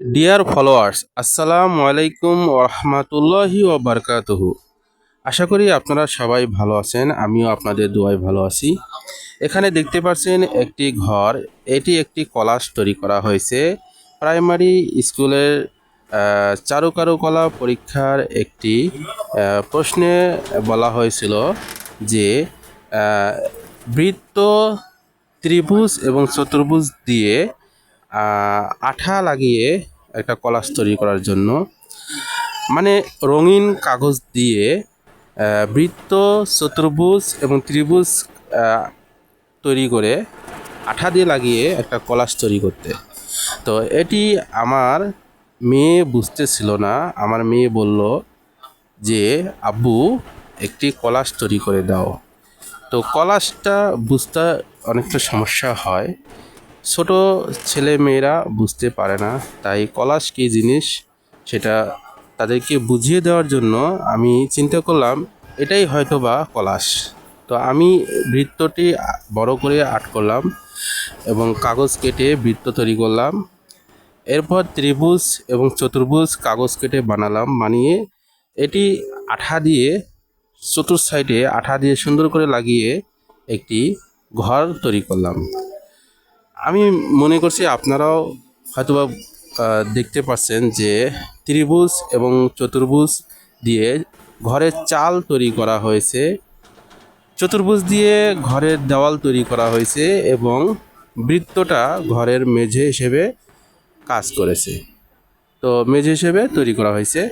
Deer followers আসসালামু আলাইকুম রহমতুল্লাহি ও বারকাতুহু আশা করি আপনারা সবাই ভালো আছেন, আমিও আপনাদের দোয়ায় ভালো আছি। এখানে দেখতে পাচ্ছেন একটি ঘর, এটি একটি কলাস তৈরি করা হয়েছে। প্রাইমারি স্কুলের চারুকারুকলা পরীক্ষার একটি প্রশ্নে বলা হয়েছিল যে বৃত্ত ত্রিভুজ এবং চতুর্ভুজ দিয়ে আঠা লাগিয়ে একটা কলাস তৈরি করার জন্য মানে রঙিন কাগজ দিয়ে বৃত্ত, চতুর্ভুজ এবং ত্রিভুজ তৈরি করে আঠা দিয়ে লাগিয়ে একটা কলাস তৈরি করতে। তো এটি আমার মেয়ে বুঝতেছিল না। আমার মেয়ে বলল যে, আব্বু, একটি কলাস তৈরি করে দাও। তো কলাসটা বুঝতে অনেকটা সমস্যা হয়। ছোট ছেলে মেয়েরা বুঝতে পারে না, তাই কলাস কী জিনিস সেটা তাদেরকে বুঝিয়ে দেওয়ার জন্য আমি চিন্তা করলাম, এটাই হয়তো বা কলাস। তো আমি বৃত্তটি বড় করে আর্ট করলাম এবং কাগজ কেটে বৃত্ত তৈরি করলাম। এরপর ত্রিভুজ এবং চতুর্ভুজ কাগজ কেটে বানালাম, বানিয়ে এটি আঠা দিয়ে চতুর সাইডে আঠা দিয়ে সুন্দর করে লাগিয়ে একটি ঘর তৈরি করলাম। আমি মনে করছি আপনারাও হয়তোবা দেখতে পাচ্ছেন যে ত্রিভুজ এবং চতুর্ভুজ দিয়ে ঘরের চাল তৈরি করা হয়েছে। চতুর্ভুজ দিয়ে ঘরের দেওয়াল তৈরি করা হয়েছে এবং বৃত্তটা ঘরের মেঝে হিসেবে কাজ করেছে। তো মেঝে হিসেবে তৈরি করা হয়েছে।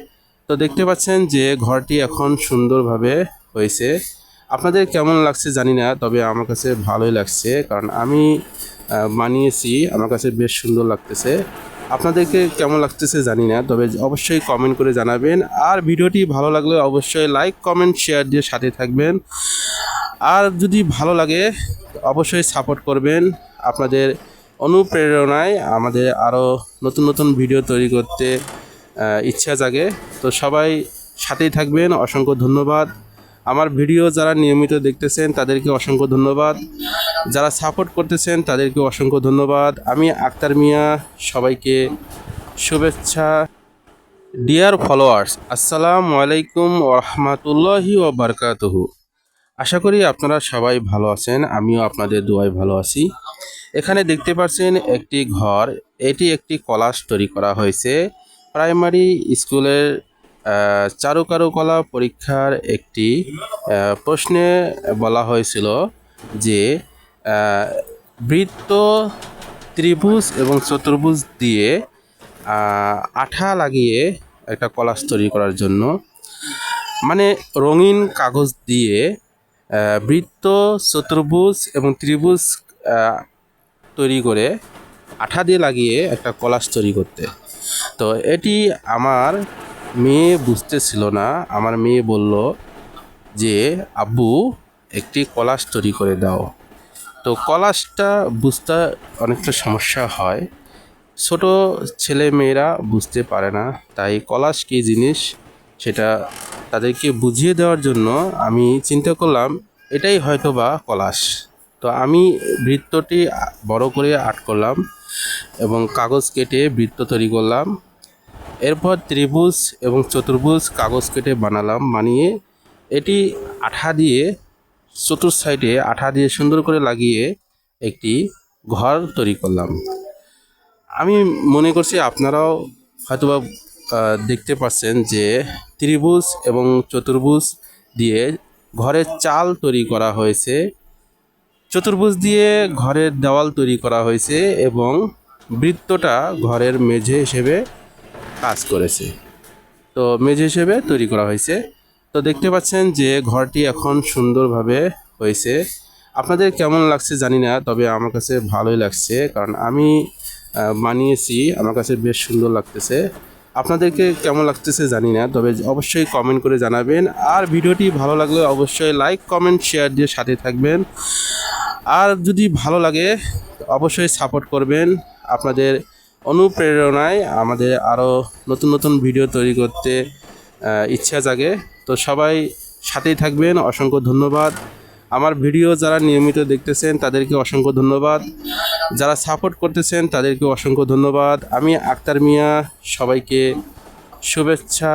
তো দেখতে পাচ্ছেন যে ঘরটি এখন সুন্দরভাবে হয়েছে। আপনাদের কেমন লাগছে জানি না, তবে আমার কাছে ভালোই লাগছে, কারণ আমি বানিয়েছি। আমার কাছে বেশ সুন্দর লাগতেছে। আপনাদেরকে কেমন লাগতেছে জানি না, তবে অবশ্যই কমেন্ট করে জানাবেন। আর ভিডিওটি ভালো লাগলে অবশ্যই লাইক কমেন্ট শেয়ার দিয়ে সাথে থাকবেন। আর যদি ভালো লাগে, অবশ্যই সাপোর্ট করবেন আপনাদের অনুপ্রেরণায় আমাদের আরও নতুন নতুন ভিডিও তৈরি করতে ইচ্ছা জাগে। তো সবাই সাথেই থাকবেন, অসংখ্য ধন্যবাদ। আমার ভিডিও যারা নিয়মিত দেখতেছেন, তাদেরকে অসংখ্য ধন্যবাদ। যারা সাপোর্ট করতেছেন, তাদেরকে অসংখ্য ধন্যবাদ। আমি আক্তার মিয়া, সবাইকে শুভেচ্ছা। ডিয়ার ফলোয়ার্স আসসালামু আলাইকুম রহমতুল্লাহি ও বারকাতুহু আশা করি আপনারা সবাই ভালো আছেন, আমিও আপনাদের দোয়ায় ভালো আছি। এখানে দেখতে পাচ্ছেন একটি ঘর। এটি একটি কলাস তৈরি করা হয়েছে। প্রাইমারি স্কুলের চারুকারুকলা পরীক্ষার একটি প্রশ্নে বলা হয়েছিল যে বৃত্ত, ত্রিভুজ এবং চতুর্ভুজ দিয়ে আঠা লাগিয়ে একটা কলাস তৈরি করার জন্য মানে রঙিন কাগজ দিয়ে বৃত্ত, চতুর্ভুজ এবং ত্রিভুজ তৈরি করে আঠা দিয়ে লাগিয়ে একটা কলাস তৈরি করতে। তো এটি আমার মেয়ে বুঝতেছিল না। আমার মেয়ে বলল যে, আব্বু, একটি কলাস তৈরি করে দাও। তো কলাসটা বুঝতে অনেকটা সমস্যা হয়। ছোট ছেলে মেয়েরা বুঝতে পারে না, তাই কলাস কী জিনিস সেটা তাদেরকে বুঝিয়ে দেওয়ার জন্য আমি চিন্তা করলাম, এটাই হয়তো বা কলাস। তো আমি বৃত্তটি বড় করে আর্ট করলাম এবং কাগজ কেটে বৃত্ত তৈরি করলাম। এরপর ত্রিভুজ এবং চতুর্ভুজ কাগজ কেটে বানালাম, বানিয়ে এটি আঠা দিয়ে চতুর সাইডে আঠা দিয়ে সুন্দর করে লাগিয়ে একটি ঘর তৈরি করলাম। আমি মনে করছি আপনারাও হয়তোবা দেখতে পাচ্ছেন যে ত্রিভুজ এবং চতুর্ভুজ দিয়ে ঘরের চাল তৈরি করা হয়েছে। চতুর্ভুজ দিয়ে ঘরের দেওয়াল তৈরি করা হয়েছে এবং বৃত্তটা ঘরের মেঝে হিসেবে কাজ করেছে। তো মেঝে হিসেবে তৈরি করা হয়েছে। তো দেখতে পাচ্ছেন যে ঘরটি এখন সুন্দরভাবে হয়েছে। আপনাদের কেমন লাগছে জানি না তবে আমার কাছে ভালোই লাগছে কারণ আমি আহ, বানিয়েছি আমার কাছে বেশ সুন্দর লাগতেছে। আপনাদেরকে কেমন লাগতেছে জানি না তবে অবশ্যই কমেন্ট করে জানাবেন। আর ভিডিওটি ভালো লাগলে অবশ্যই লাইক কমেন্ট শেয়ার দিয়ে সাথে থাকবেন। আর যদি ভালো লাগে অবশ্যই সাপোর্ট করবেন আপনাদের অনুপ্রেরণায় আমাদের আরও নতুন নতুন ভিডিও তৈরি করতে ইচ্ছা জাগে। তো সবাই সাথেই থাকবেন, অসংখ্য ধন্যবাদ। আমার ভিডিও যারা নিয়মিত দেখতেছেন, তাদেরকে অসংখ্য ধন্যবাদ। যারা সাপোর্ট করতেছেন, তাদেরকে অসংখ্য ধন্যবাদ। আমি আক্তার মিয়া, সবাইকে শুভেচ্ছা।